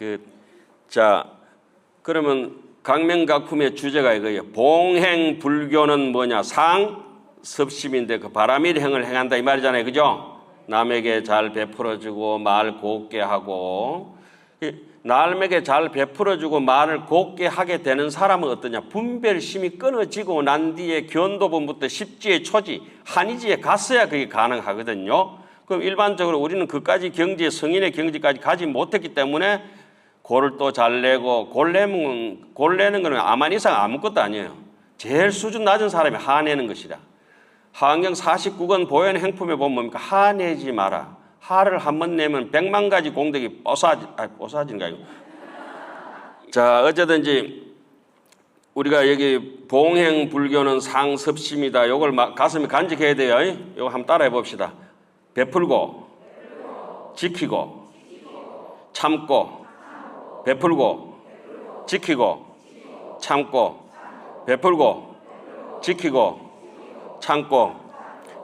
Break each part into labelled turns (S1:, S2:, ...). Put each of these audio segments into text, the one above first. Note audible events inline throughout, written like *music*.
S1: 그, 자, 그러면 강명각품의 주제가 이거예요. 봉행 불교는 뭐냐? 상, 섭심인데 그 바람일 행을 행한다 이 말이잖아요. 그죠? 남에게 잘 베풀어주고 말 곱게 하고 이 남에게 잘 베풀어주고 말을 곱게 하게 되는 사람은 어떠냐? 분별심이 끊어지고 난 뒤에 견도본부터 십지의 초지, 한의지에 갔어야 그게 가능하거든요. 그럼 일반적으로 우리는 그까지 경지, 성인의 경지까지 가지 못했기 때문에 골을 또 잘 내고 골 내면 골 내는 거는 아만 이상 아무것도 아니에요. 제일 수준 낮은 사람이 하내는 것이다. 하안경 49권 보현 행품에 보면 뭡니까? 하내지 마라. 하를 한 번 내면 백만 가지 공덕이 뽀사지, 아, 뽀사지인가 이거. *laughs* 자, 어쨌든지 우리가 여기 봉행 불교는 상습심이다. 요걸 막 가슴에 간직해야 돼요. 요거 한번 따라해 봅시다. 베풀고, 지키고, 참고, 베풀고, 지키고, 참고, 베풀고, 지키고, 참고.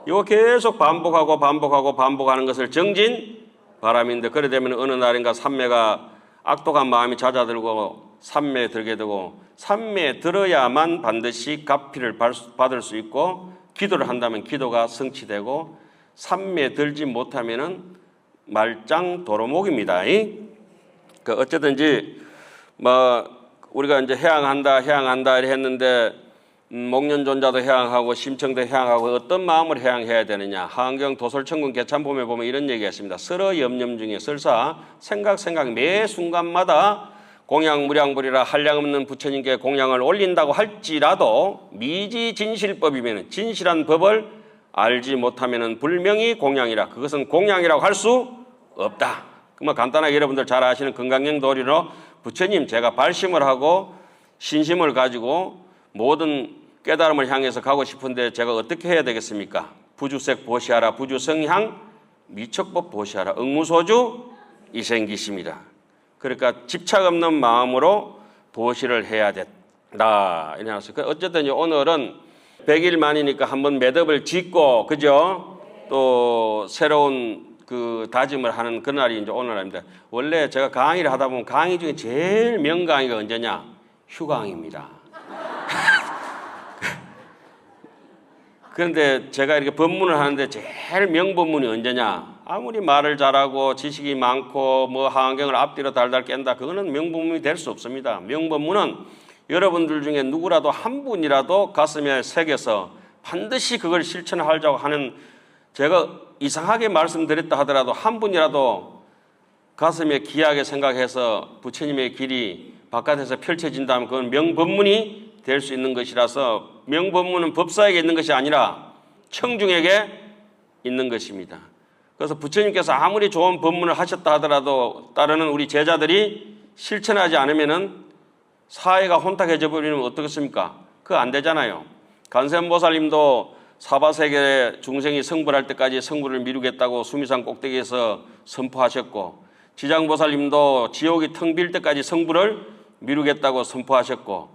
S1: 이거 계속 반복하고 반복하고 반복하는 것을 정진 바람인데 그래 되면 어느 날인가 삼매가 악독한 마음이 잦아들고 삼매에 들게 되고 삼매에 들어야만 반드시 가피를 받을 수 있고 기도를 한다면 기도가 성취되고 삼매에 들지 못하면은 말짱 도로목입니다. 그 어쨌든지 뭐 우리가 이제 해양한다 해양한다 이렇게 했는데 음, 목련존자도 해양하고 심청도 해양하고 어떤 마음을 해양해야 되느냐. 하안경 도솔천군 개참봄에 보면 이런 얘기가 있습니다. 서러 염염 중에 설사 생각 생각 매 순간마다 공양 무량불이라 한량 없는 부처님께 공양을 올린다고 할지라도 미지 진실법이면 진실한 법을 알지 못하면 불명이 공양이라. 그것은 공양이라고 할 수 없다. 그뭐 간단하게 여러분들 잘 아시는 건강경 도리로 부처님 제가 발심을 하고 신심을 가지고 모든 깨달음을 향해서 가고 싶은데 제가 어떻게 해야 되겠습니까? 부주색 보시하라 부주성향 미척법 보시하라 응무소주 이생기십니다. 그러니까 집착 없는 마음으로 보시를 해야 된다. 이래서 어쨌든 오늘은 100일 만이니까 한번 매듭을 짓고 그죠? 또 새로운 그 다짐을 하는 그날이 이제 오늘입니다. 원래 제가 강의를 하다 보면 강의 중에 제일 명강의가 언제냐? 휴강입니다. *laughs* 그런데 제가 이렇게 법문을 하는데 제일 명법문이 언제냐? 아무리 말을 잘하고 지식이 많고 뭐 하안경을 앞뒤로 달달 깬다. 그거는 명법문이 될 수 없습니다. 명법문은 여러분들 중에 누구라도 한 분이라도 가슴에 새겨서 반드시 그걸 실천하려고 하는 제가 이상하게 말씀드렸다 하더라도 한 분이라도 가슴에 귀하게 생각해서 부처님의 길이 바깥에서 펼쳐진다면 그건 명법문이 될 수 있는 것이라서 명법문은 법사에게 있는 것이 아니라 청중에게 있는 것입니다. 그래서 부처님께서 아무리 좋은 법문을 하셨다 하더라도 따르는 우리 제자들이 실천하지 않으면은 사회가 혼탁해져 버리면 어떻겠습니까? 그거 안 되잖아요. 간세음보살님도 사바세계 중생이 성불할 때까지 성불을 미루겠다고 수미산 꼭대기에서 선포하셨고 지장보살님도 지옥이 텅 빌 때까지 성불을 미루겠다고 선포하셨고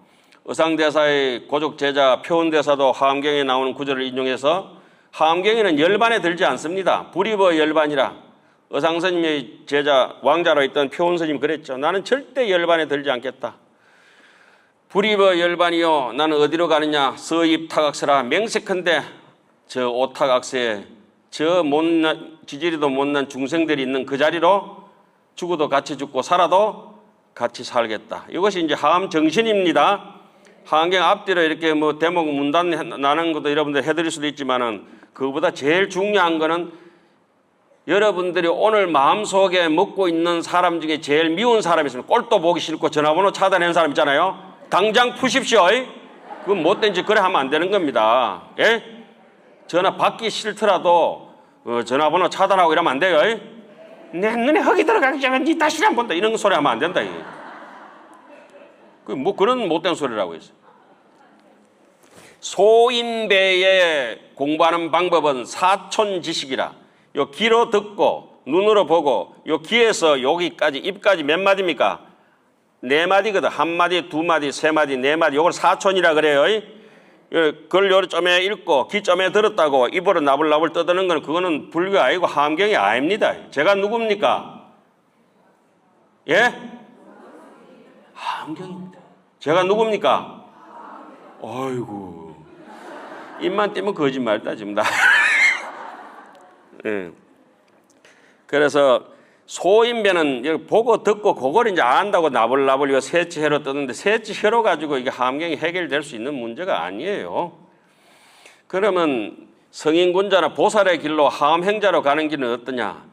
S1: 의상대사의 고족 제자 표원대사도 하암경에 나오는 구절을 인용해서 하암경에는 열반에 들지 않습니다. 불입어 열반이라 의상스님의 제자 왕자로 있던 표원스님 그랬죠. 나는 절대 열반에 들지 않겠다. 불입어 열반이요. 나는 어디로 가느냐? 서입 타각세라 맹색한데 저 오타각세에 저 못난 지지리도 못난 중생들이 있는 그 자리로 죽어도 같이 죽고 살아도 같이 살겠다. 이것이 이제 하암 정신입니다. 하암경 앞뒤로 이렇게 뭐 대목 문단 나는 것도 여러분들 해드릴 수도 있지만은 그거보다 제일 중요한 거는 여러분들이 오늘 마음속에 먹고 있는 사람 중에 제일 미운 사람이 있으면 꼴도 보기 싫고 전화번호 차단한 사람 있잖아요. 당장 푸십시오. 그건 못된 짓 그래 하면 안 되는 겁니다. 예? 전화 받기 싫더라도 어, 전화번호 차단하고 이러면 안 돼요. 내 눈에 흙이 들어가기 전에 니 다시 안 본다. 이런 소리 하면 안 된다. 이게. 그뭐 그런 못된 소리라고 했어요. 소인배에 공부하는 방법은 사촌 지식이라. 요 귀로 듣고 눈으로 보고 요 귀에서 여기까지 입까지 몇 마디입니까? 네 마디거든. 한 마디, 두 마디, 세 마디, 네 마디. 요걸 사촌이라 그래요. 그걸 요점에 읽고 귀점에 들었다고 입으로 나불나불 떠드는 건 그거는 불교 아니고 함경이 아닙니다. 제가 누굽니까? 예? 하암경입니다. 제가 누굽니까? 아이고 입만 떼면 지금 나. *laughs* 예. 그래서 소인배는 보고 듣고 그걸 이제 안다고 나불나불 이 세치회로 뜨는데 세치회로 가지고 이게 함경이 해결될 수 있는 문제가 아니에요. 그러면 성인군자나 보살의 길로 하암행자로 가는 길은 어떠냐?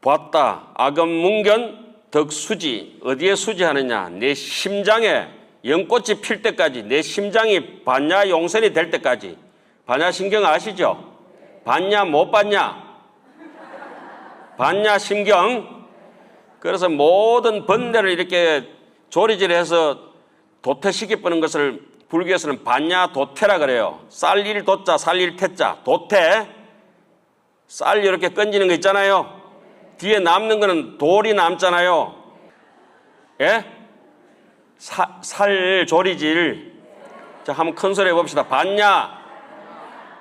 S1: 봤다. 악음문견 덕수지. 어디에 수지하느냐? 내 심장에 연꽃이 필 때까지 내 심장이 반야 용선이 될 때까지 반야 신경 아시죠? 봤냐 못 봤냐? 봤냐 신경? 그래서 모든 번뇌를 이렇게 조리질해서 도태시켜버는 것을 불교에서는 반야 도태라 그래요. 쌀일 도자, 살일 태자, 도태. 쌀 이렇게 건지는 거 있잖아요. 뒤에 남는 거는 돌이 남잖아요. 예? 사, 살 조리질. 자, 한번 큰 소리 해봅시다. 반야,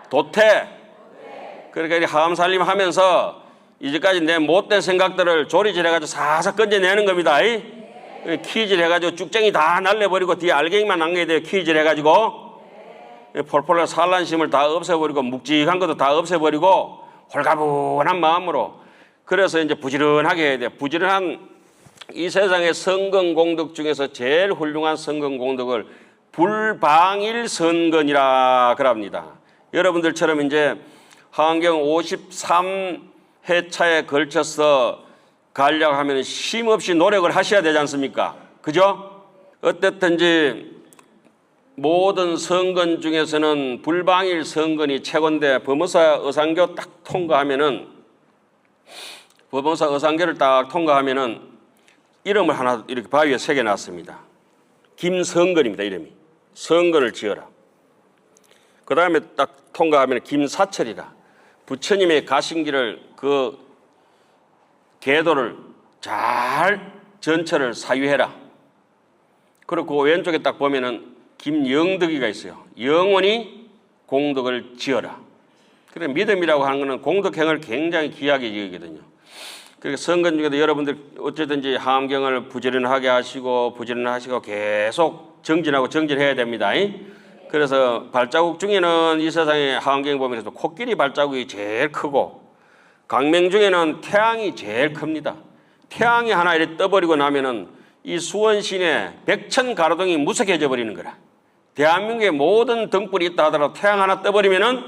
S1: 도태. 그러니까 이 하암살림 하면서 이제까지 내 못된 생각들을 조리질 해가지고 사사 건져내는 겁니다. 이? 키질 해가지고 쭉쟁이 다 날려버리고 뒤에 알갱이만 남겨야 돼요. 키질 해가지고. 폴폴한 산란심을 다 없애버리고 묵직한 것도 다 없애버리고 홀가분한 마음으로 그래서 이제 부지런하게 해야 돼요. 부지런한 이 세상의 성근 공덕 중에서 제일 훌륭한 성근 공덕을 불방일 선근이라 그럽니다. 여러분들처럼 이제 하안경 53 회차에 걸쳐서 가려고 하면 쉼없이 노력을 하셔야 되지 않습니까? 그죠? 어쨌든지 모든 성근 중에서는 불방일 성근이 최고인데 법무사 의상교 딱 통과하면은 법무사 의상교를 딱 통과하면은 이름을 하나 이렇게 바위에 새겨 놨습니다. 김성근입니다. 이름이 성근을 지어라. 그 다음에 딱 통과하면 김사철이라 부처님의 가신 길을 그 계도를 잘 전철을 사유해라. 그리고 그 왼쪽에 딱 보면은 김영덕이가 있어요. 영원히 공덕을 지어라. 그래 믿음이라고 하는 것은 공덕행을 굉장히 귀하게 여기거든요. 그러니까 선건 중에도 여러분들 어쨌든지 함경을 부지런하게 하시고 부지런하시고 계속 정진하고 정진해야 됩니다. 그래서 발자국 중에는 이 세상에 하암경 보면서도 코끼리 발자국이 제일 크고 강명 중에는 태양이 제일 큽니다. 태양이 하나 이렇게 떠버리고 나면은 이 수원 시내 백천 가로등이 무색해져 버리는 거라. 대한민국의 모든 등불이 있다 하더라도 태양 하나 떠버리면은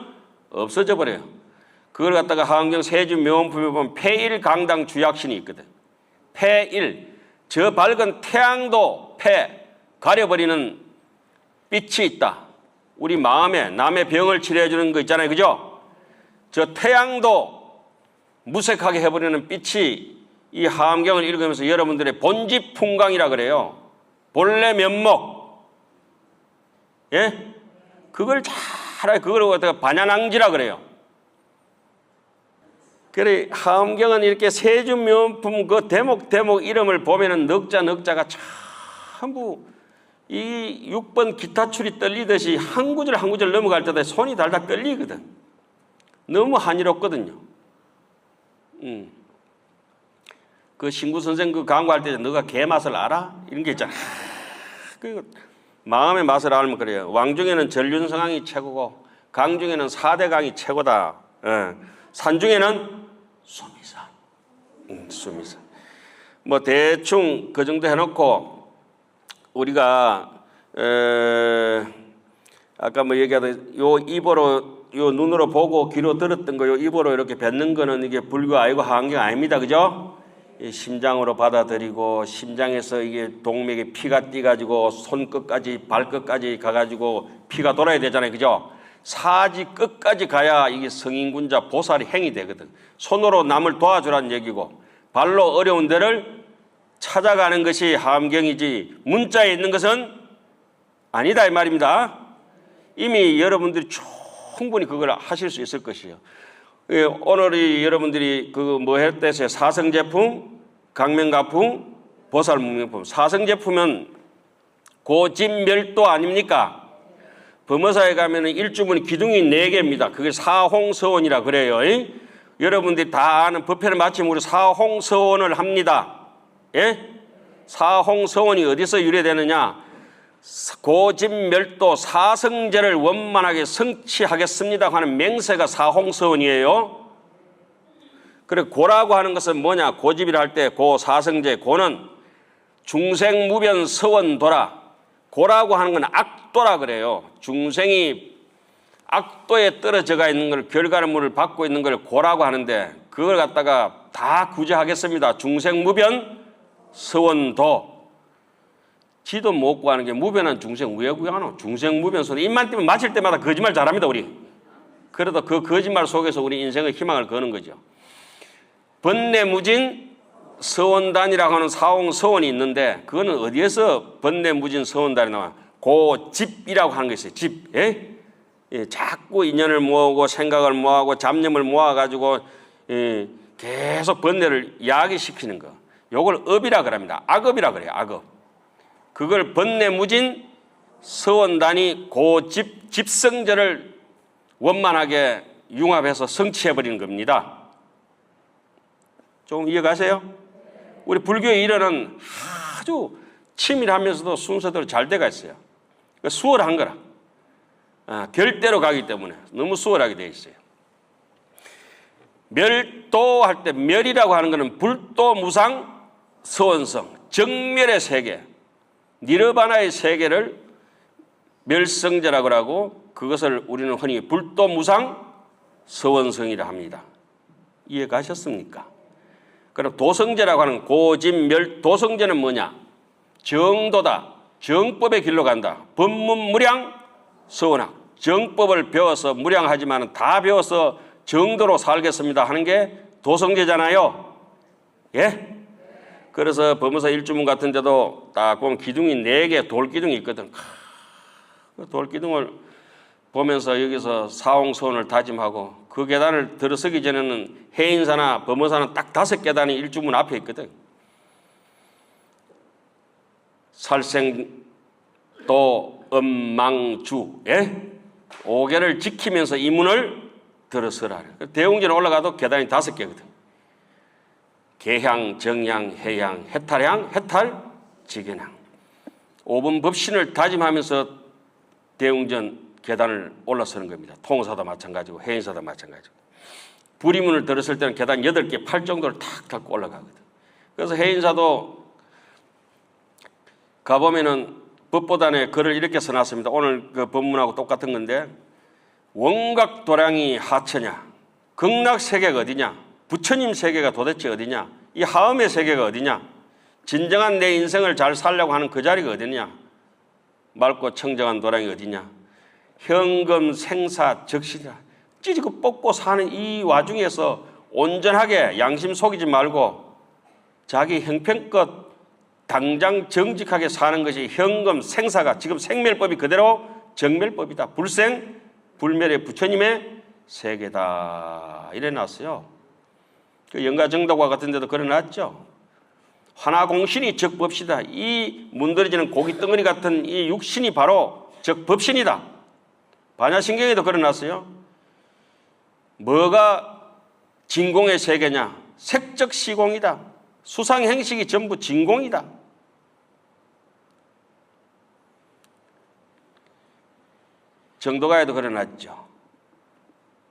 S1: 없어져 버려요. 그걸 갖다가 하암경 세주 명품에 보면 폐일 강당 주약신이 있거든. 폐일 저 밝은 태양도 폐 가려버리는 빛이 있다. 우리 마음에 남의 병을 치료해 주는 거 있잖아요. 그죠? 저 태양도 무색하게 해버리는 빛이 이 하암경을 읽으면서 여러분들의 본집 풍광이라 그래요. 본래 면목. 예? 그걸 잘, 그걸 갖다가 반야낭지라 그래요. 그래, 하암경은 이렇게 세준명품 그 대목, 대목 이름을 보면은 넉자, 넉자가 전부 이 6번 기타 줄이 떨리듯이 한 구절 한 구절 넘어갈 때다 손이 달달 떨리거든. 너무 한이롭거든요. 음. 그 신구 선생 그 강구할 때 너가 개 맛을 알아? 이런 게 있잖아. 그 마음의 맛을 알면 그래요. 왕 중에는 전륜성왕이 최고고 강 중에는 사대강이 최고다. 예. 산 중에는 수미산. 음, 수미산. 뭐 대충 그 정도 해놓고 우리가 에, 아까 뭐 얘기하던 요 입으로 요 눈으로 보고 귀로 들었던 거요 입으로 이렇게 뱉는 거는 이게 불교 아니고 환경 아닙니다. 그죠? 이 심장으로 받아들이고 심장에서 이게 동맥에 피가 뛰가지고 손끝까지 발끝까지 가가지고 피가 돌아야 되잖아요. 그죠? 사지 끝까지 가야 이게 성인군자 보살이 행이 되거든. 손으로 남을 도와주라는 얘기고 발로 어려운 데를 찾아가는 것이 함경이지 문자에 있는 것은 아니다 이 말입니다. 이미 여러분들이 충분히 그걸 하실 수 있을 것이요. 예, 오늘이 여러분들이 그 뭐 했대서 사성 제품, 강명 가품, 보살 문명품. 사성 제품은 고진멸도 아닙니까? 범어사에 가면은 일주문이 기둥이 네 개입니다. 그게 사홍서원이라 그래요. 여러분들이 다 아는 법회를 우리 사홍서원을 합니다. 예? 사홍서원이 어디서 유래되느냐? 고집멸도 사성제를 원만하게 성취하겠습니다 하는 맹세가 사홍서원이에요. 그래 고라고 하는 것은 뭐냐? 고집이라 할 때 고 사성제 고는 중생무변 서원도라. 고라고 하는 건 악도라 그래요. 중생이 악도에 떨어져가 있는 걸 결과물을 받고 있는 걸 고라고 하는데 그걸 갖다가 다 구제하겠습니다. 중생무변 서원도. 지도 못 구하는 게 무변한 중생 왜 구하노? 중생 무변 소리 입만 띄면 마칠 때마다 거짓말 잘합니다 우리. 그래도 그 거짓말 속에서 우리 인생의 희망을 거는 거죠. 번뇌무진 서원단이라고 하는 사홍 서원이 있는데 그거는 어디에서 번뇌무진 서원단이 나와? 고 집이라고 하는 게 있어요. 집. 예? 예, 자꾸 인연을 모으고 생각을 모아고 잡념을 모아가지고 예, 계속 번뇌를 야기시키는 거. 요걸 업이라 그럽니다. 악업이라 그래요. 악업. 그걸 번뇌무진 서원단이 고집 집성절을 원만하게 융합해서 성취해 버리는 겁니다. 좀 이해가세요? 우리 불교의 일원은 아주 치밀하면서도 순서대로 잘 돼가 있어요. 그러니까 수월한 거라. 아, 결대로 가기 때문에 너무 수월하게 되어 있어요. 멸도 할 때 멸이라고 하는 것은 불도 무상 서원성 정멸의 세계 니르바나의 세계를 멸성제라고 하고 그것을 우리는 흔히 불도 무상 서원성이라 합니다. 이해 가셨습니까? 그럼 도성제라고 하는 고진멸 도성제는 뭐냐? 정도다. 정법의 길로 간다. 법문무량 서원학. 정법을 배워서 무량하지만 다 배워서 정도로 살겠습니다 하는 게 도성제잖아요. 예? 그래서 법무사 일주문 같은 데도 딱 보면 기둥이 네 개 돌기둥이 있거든. 그 돌기둥을 보면서 여기서 사홍소원을 다짐하고 그 계단을 들어서기 전에는 해인사나 법무사는 딱 다섯 계단이 일주문 앞에 있거든. 살생도 엄망주 예? 오계를 지키면서 이 문을 들어서라. 대웅전에 올라가도 계단이 다섯 개거든. 개향, 정향, 해향, 해탈향, 해탈, 지견향. 5분 법신을 다짐하면서 대웅전 계단을 올라서는 겁니다. 통사도 마찬가지고 해인사도 마찬가지고. 불이문을 들었을 때는 계단 8개, 8 정도를 탁 닫고 올라가거든. 그래서 해인사도 가보면은 법보단에 글을 이렇게 써놨습니다. 오늘 그 법문하고 똑같은 건데 원각 도량이 하처냐, 극락 세계가 어디냐, 부처님 세계가 도대체 어디냐, 이 하음의 세계가 어디냐, 진정한 내 인생을 잘 살려고 하는 그 자리가 어디냐, 맑고 청정한 도량이 어디냐, 현금 생사 적시다 찌지고 뽑고 사는 이 와중에서 온전하게 양심 속이지 말고 자기 형편껏 당장 정직하게 사는 것이 현금 생사가 지금 생멸법이 그대로 정멸법이다. 불생 불멸의 부처님의 세계다. 이래 놨어요. 그 영가정덕과 같은 데도 그래 놨죠. 하나공신이 적법시다. 이 문드러지는 고기 덩어리 같은 이 육신이 바로 적법신이다. 반야신경에도 그래 놨어요. 뭐가 진공의 세계냐? 색적 시공이다. 수상 행식이 전부 진공이다. 정도가에도 그래놨죠.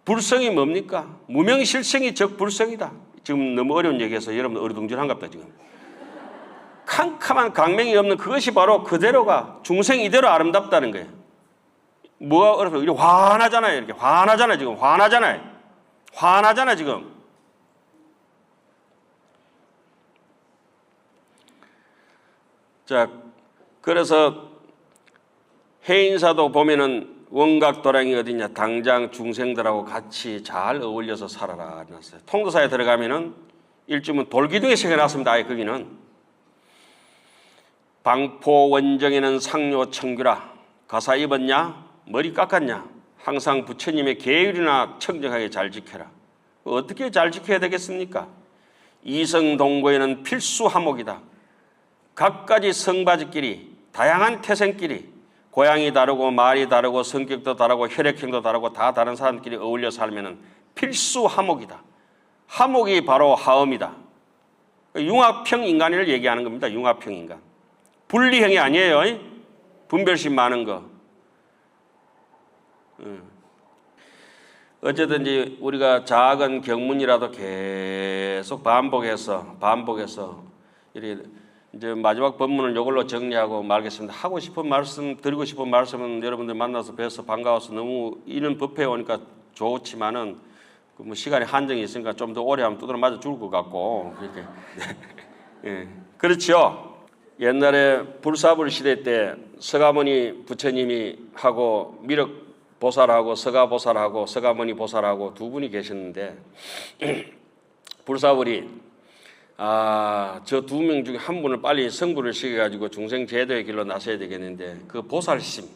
S1: 불성이 뭡니까? 무명실성이 적 불성이다. 지금 너무 어려운 얘기해서 여러분 어리둥절한갑다 지금. 캄캄한 강명이 없는 그것이 바로 그대로가 중생 이대로 아름답다는 거예요. 뭐가 어렵어? 이렇게 화나잖아요. 이렇게 화나잖아요. 지금 화나잖아요. 화나잖아 지금. 자, 그래서 해인사도 보면은 원각 도량이 어디냐 당장 중생들하고 같이 잘 어울려서 살아라 놨어요. 통도사에 들어가면은 일주문 돌기둥에 새겨놨습니다. 아예 거기는 방포 원정에는 상료 청규라 가사 입었냐 머리 깎았냐 항상 부처님의 계율이나 청정하게 잘 지켜라. 어떻게 잘 지켜야 되겠습니까? 이성 동거에는 필수 화목이다. 각가지 성바지끼리 다양한 태생끼리 고향이 다르고 말이 다르고 성격도 다르고 혈액형도 다르고 다 다른 사람끼리 어울려 살면은 필수 화목이다. 화목이 바로 하음이다. 융합형 인간을 얘기하는 겁니다. 융합형 인간. 분리형이 아니에요. 이? 분별심 많은 거. 음. 어쨌든 이제 우리가 작은 경문이라도 계속 반복해서 반복해서 이렇게 이제 마지막 본문을 이걸로 정리하고 말겠습니다. 하고 싶은 말씀 드리고 싶은 말씀은 여러분들 만나서 뵈서 반가워서 너무 이런 법회 오니까 좋지만은 그뭐 시간이 한정이 있으니까 좀 더 오래 하면 두드러 맞아 죽을 것 같고 그렇게 예 그렇죠. 옛날에 불사불 시대 때 서가모니 부처님이 하고 미륵 보살하고 서가 보살하고 서가모니 보살하고 두 분이 계셨는데 *clears throat* 불사불이 아 저 두 명 중에 한 분을 빨리 성불을 시켜가지고 중생 제도의 길로 나서야 되겠는데 그 보살심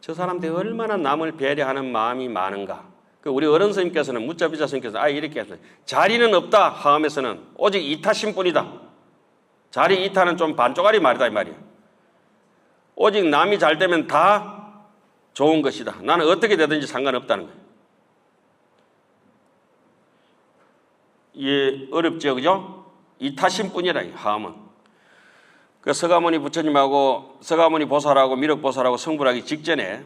S1: 저 사람들이 얼마나 남을 배려하는 마음이 많은가. 그 우리 어른 스님께서는 무자비자 스님께서 아 이렇게 했어요 자리는 없다 하음에서는 오직 이타심뿐이다. 자리 이타는 좀 반쪽짜리 말이다 이 말이야. 오직 남이 잘 되면 다 좋은 것이다. 나는 어떻게 되든지 상관없다는 거예요 예, 어렵죠, 그죠? 이타심뿐이라 이 하음은. 그 서가모니 부처님하고 서가모니 보살하고 미륵 보살하고 성불하기 직전에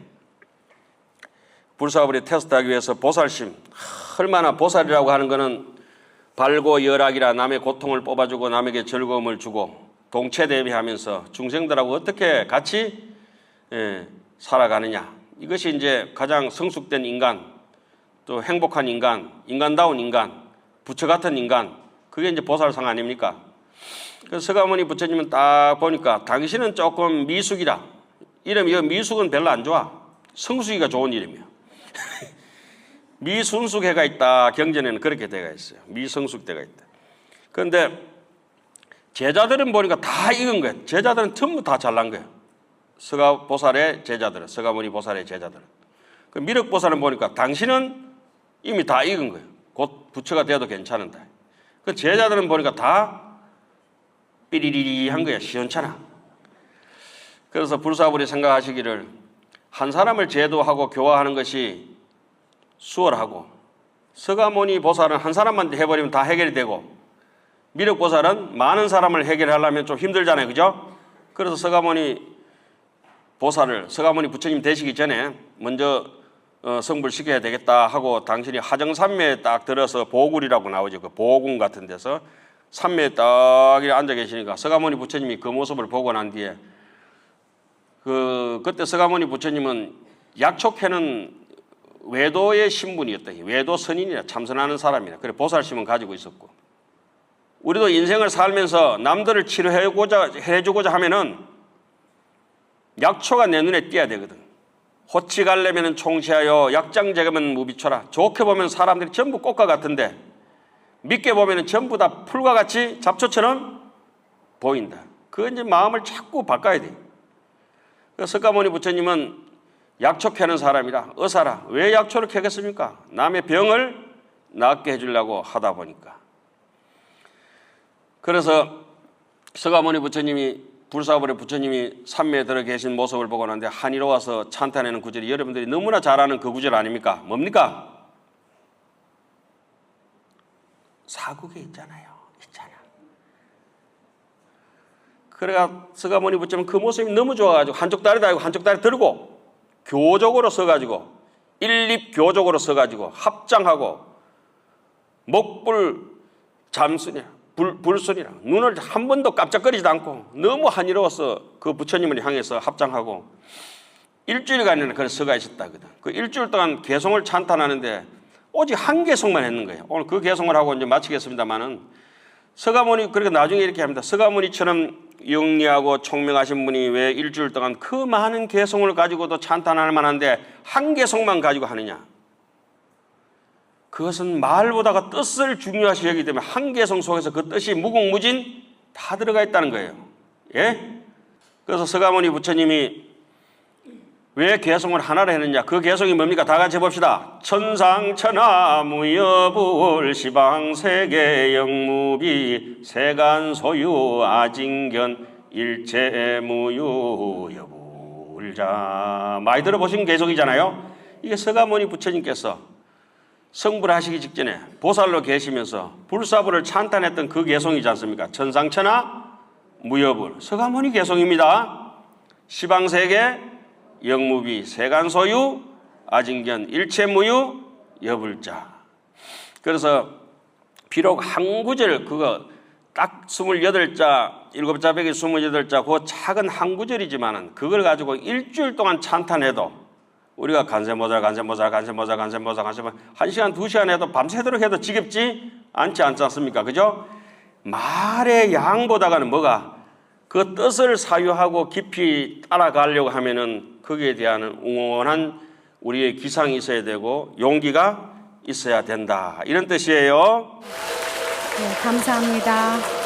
S1: 불사불이 테스트하기 위해서 보살심 얼마나 보살이라고 하는 것은 발고 열악이라 남의 고통을 뽑아주고 남에게 즐거움을 주고 동체 대비하면서 중생들하고 어떻게 같이 예, 살아가느냐 이것이 이제 가장 성숙된 인간 또 행복한 인간 인간다운 인간 부처 같은 인간 그게 이제 보살상 아닙니까? 그래서 서가모니 부처님은 딱 보니까 당신은 조금 미숙이다. 이름이 이 미숙은 별로 안 좋아. 성숙이가 좋은 이름이야. *laughs* 미순숙해가 있다. 경전에는 그렇게 되가 있어요. 미성숙대가 있다. 그런데 제자들은 보니까 다 익은 거예요. 제자들은 전부 다 잘난 거예요. 서가 보살의 제자들은 서가모니 보살의 제자들은. 그 미륵 보살은 보니까 당신은 이미 다 익은 거예요. 곧 부처가 돼도 괜찮은데. 그 제자들은 보니까 다 삐리리리 한 거야. 시원찮아. 그래서 불사불이 생각하시기를 한 사람을 제도하고 교화하는 것이 수월하고 서가모니 보살은 한 사람만 해버리면 다 해결이 되고 미륵 보살은 많은 사람을 해결하려면 좀 힘들잖아요. 그죠? 그래서 서가모니 보살을 서가모니 부처님 되시기 전에 먼저 어, 성불시켜야 되겠다 하고 당신이 하정산매에 딱 들어서 보굴이라고 나오죠. 그 보궁 같은 데서 산매에 딱 앉아 계시니까 서가모니 부처님이 그 모습을 보고 난 뒤에 그 그때 서가모니 부처님은 약촉해는 외도의 신분이었다. 외도 선인이라 참선하는 사람이라. 그래 보살심은 가지고 있었고 우리도 인생을 살면서 남들을 치료해고자 해주고자 하면은 약초가 내 눈에 띄어야 되거든. 호치 갈래면은 총시하여 약장 제거면 무비쳐라. 좋게 보면 사람들이 전부 꽃과 같은데 믿게 보면은 전부 다 풀과 같이 잡초처럼 보인다. 그 이제 마음을 자꾸 바꿔야 돼. 석가모니 부처님은 약초 캐는 사람이라 의사라. 왜 약초를 캐겠습니까? 남의 병을 낫게 해주려고 하다 보니까. 그래서 서가모니 부처님이 불사불의 부처님이 산매에 들어 계신 모습을 보고 나는데 한이로 와서 찬탄하는 구절이 여러분들이 너무나 잘 아는 그 구절 아닙니까? 뭡니까? 사국에 있잖아요. 있잖아. 그래가 서가모니 부처님 그 모습이 너무 좋아가지고 한쪽 다리 달고 한쪽 다리 들고 교적으로 서가지고 일립 교적으로 서가지고 합장하고 목불 잠수냐 불, 불순이라 눈을 한 번도 깜짝거리지도 않고 너무 한이로워서 그 부처님을 향해서 합장하고 일주일간이나 그런 서가 있었다거든. 그 일주일 동안 개성을 찬탄하는데 오직 한 개성만 했는 거예요. 오늘 그 개성을 하고 이제 마치겠습니다만은 서가모니 그렇게 나중에 이렇게 합니다. 서가모니처럼 영리하고 총명하신 분이 왜 일주일 동안 그 많은 개성을 가지고도 찬탄할 만한데 한 개성만 가지고 하느냐? 그것은 말보다가 뜻을 중요하시 여기기 때문에 한계성 속에서 그 뜻이 무궁무진 다 들어가 있다는 거예요. 예? 그래서 서가모니 부처님이 왜 개성을 하나로 했느냐? 그 개성이 뭡니까? 다 같이 봅시다. 천상천하 무여불 시방 세계 영무비 세간 소유 아징견 일체 무유 여불자 많이 들어보신 개성이잖아요. 이게 서가모니 부처님께서 성불 하시기 직전에 보살로 계시면서 불사불을 찬탄했던 그 개성이지 않습니까? 천상천하 무여불 서가모니 개성입니다. 시방세계 영무비 세간소유 아징견 일체무유 여불자 그래서 비록 한 구절 그거 딱 28자, 일곱 자 백에 28자 그 작은 한 구절이지만 은 그걸 가지고 일주일 동안 찬탄해도 우리가 간세 모자 간세 모자 간세 모자 간세 모자 간세 모자 한 시간 두 시간 해도 밤새도록 해도 지겹지 않지 않지 않습니까? 그죠? 말의 양보다가는 뭐가 그 뜻을 사유하고 깊이 따라가려고 하면은 거기에 대한 웅원한 우리의 기상이 있어야 되고 용기가 있어야 된다 이런 뜻이에요.
S2: 네, 감사합니다.